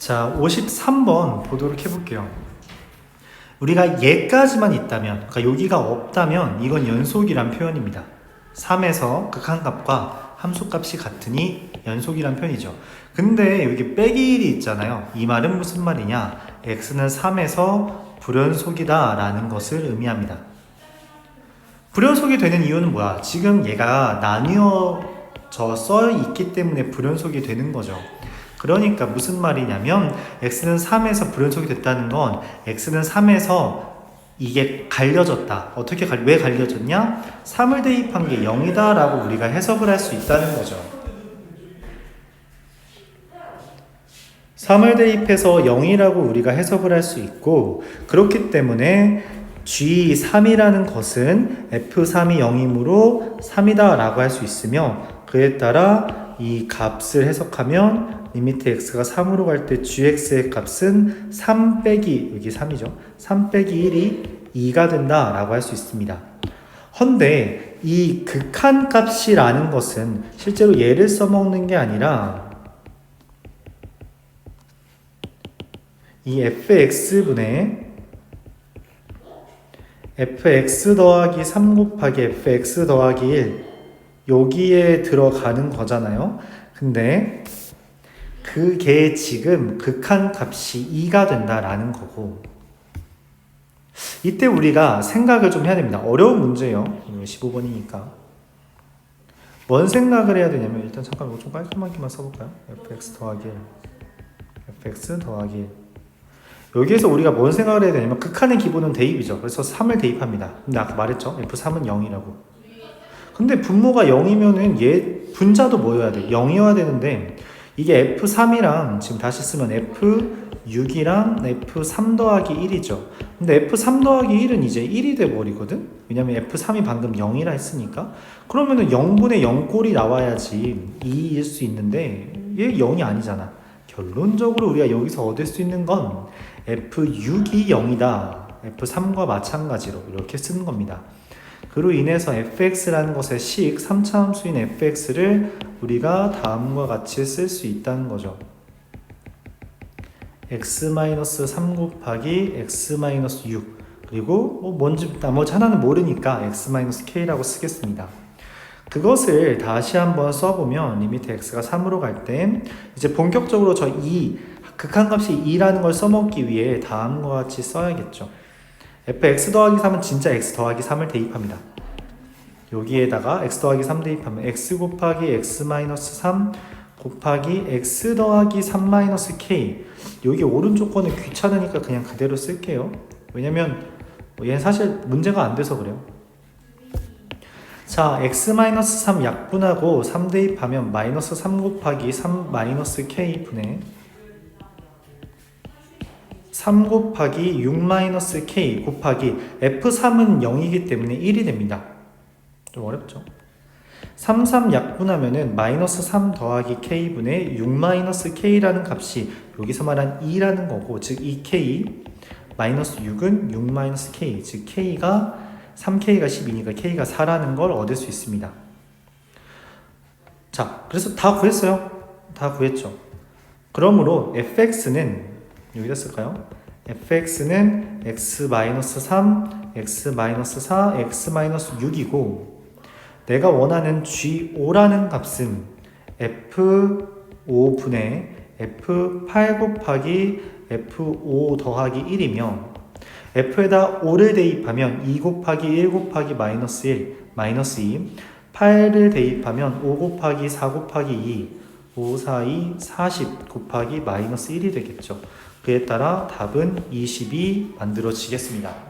자, 53번 보도록 해볼게요. 우리가 얘까지만 있다면, 그러니까 여기가 없다면 이건 연속이란 표현입니다. 3에서 극한값과 함수값이 같으니 연속이란 표현이죠. 근데 여기 빼기 1이 있잖아요. 이 말은 무슨 말이냐? x는 3에서 불연속이다 라는 것을 의미합니다. 불연속이 되는 이유는 뭐야? 지금 얘가 나뉘어져 써 있기 때문에 불연속이 되는 거죠. 그러니까 무슨 말이냐면 x는 3에서 불연속이 됐다는 건 x는 3에서 이게 갈려졌다. 어떻게 갈, 왜 갈려졌냐? 3을 대입한 게 0이다 라고 우리가 해석을 할 수 있다는 거죠. 3을 대입해서 0이라고 우리가 해석을 할 수 있고 그렇기 때문에 G3이라는 것은 F3이 0이므로 3이다 라고 할 수 있으며 그에 따라 이 값을 해석하면 리미트 x가 3으로 갈 때 gx의 값은 3 빼기 여기 3이죠. 3 빼기 1이 2가 된다 라고 할 수 있습니다. 헌데 이 극한 값이라는 것은 실제로 얘를 써먹는 게 아니라 이 fx분의 fx 더하기 3 곱하기 fx 더하기 1 여기에 들어가는 거잖아요. 근데 그게 지금 극한 값이 2가 된다라는 거고 이때 우리가 생각을 좀 해야 됩니다. 어려운 문제예요. 15번이니까. 뭔 생각을 해야 되냐면 일단 잠깐 이거 좀 깔끔하게만 써볼까요? fx 더하기 1 fx 더하기 1 여기에서 우리가 뭔 생각을 해야 되냐면 극한의 기본은 대입이죠. 그래서 3을 대입합니다. 근데 아까 말했죠. F3은 0이라고. 근데 분모가 0이면은 얘 분자도 뭐여야 돼? 0이어야 되는데 이게 F3이랑 지금 다시 쓰면 F6이랑 F3 더하기 1이죠. 근데 F3 더하기 1은 이제 1이 돼 버리거든. 왜냐면 F3이 방금 0이라 했으니까. 그러면은 0분의 0꼴이 나와야지 2일 수 있는데 얘 0이 아니잖아. 결론적으로 우리가 여기서 얻을 수 있는 건 F6이 0이다. F3과 마찬가지로 이렇게 쓰는 겁니다. 그로 인해서 fx라는 것의 식 3차 함수인 fx를 우리가 다음과 같이 쓸 수 있다는 거죠. x-3 곱하기 x-6 그리고 뭐 뭔지 나머지 하나는 모르니까 x-k라고 쓰겠습니다. 그것을 다시 한번 써보면 리미트 x가 3으로 갈 때 이제 본격적으로 저 2, 극한값이 2라는 걸 써먹기 위해 다음과 같이 써야겠죠. Fx 더하기 3은 진짜 x 더하기 3을 대입합니다. 여기에다가 x 더하기 3 대입하면 x 곱하기 x 마이너스 3 곱하기 x 더하기 3 마이너스 k 여기 오른쪽 거는 귀찮으니까 그냥 그대로 쓸게요. 왜냐면 얘는 사실 문제가 안 돼서 그래요. 자, x-3 약분하고 3 대입하면 마이너스 3 곱하기 3 마이너스 k 분의 3 곱하기 6 마이너스 k 곱하기 f3은 0이기 때문에 1이 됩니다. 좀 어렵죠? 3, 3 약분하면은 마이너스 3 더하기 k분의 6 마이너스 k라는 값이 여기서 말한 2라는 거고 즉 2k 마이너스 6은 6 마이너스 k 즉 k가 3k가 10이니까 k가 4라는 걸 얻을 수 있습니다. 자, 그래서 다 구했어요. 다 구했죠. 그러므로 fx는 여기다 쓸까요? fx는 x-3, x-4, x-6이고 내가 원하는 g5라는 값은 f5분의 f8 곱하기 f5 더하기 1이며 f에다 5를 대입하면 2 곱하기 1 곱하기 마이너스 1 마이너스 2 8을 대입하면 5 곱하기 4 곱하기 2 5, 4, 2, 40 곱하기 마이너스 1이 되겠죠. 그에 따라 답은 20이 만들어지겠습니다.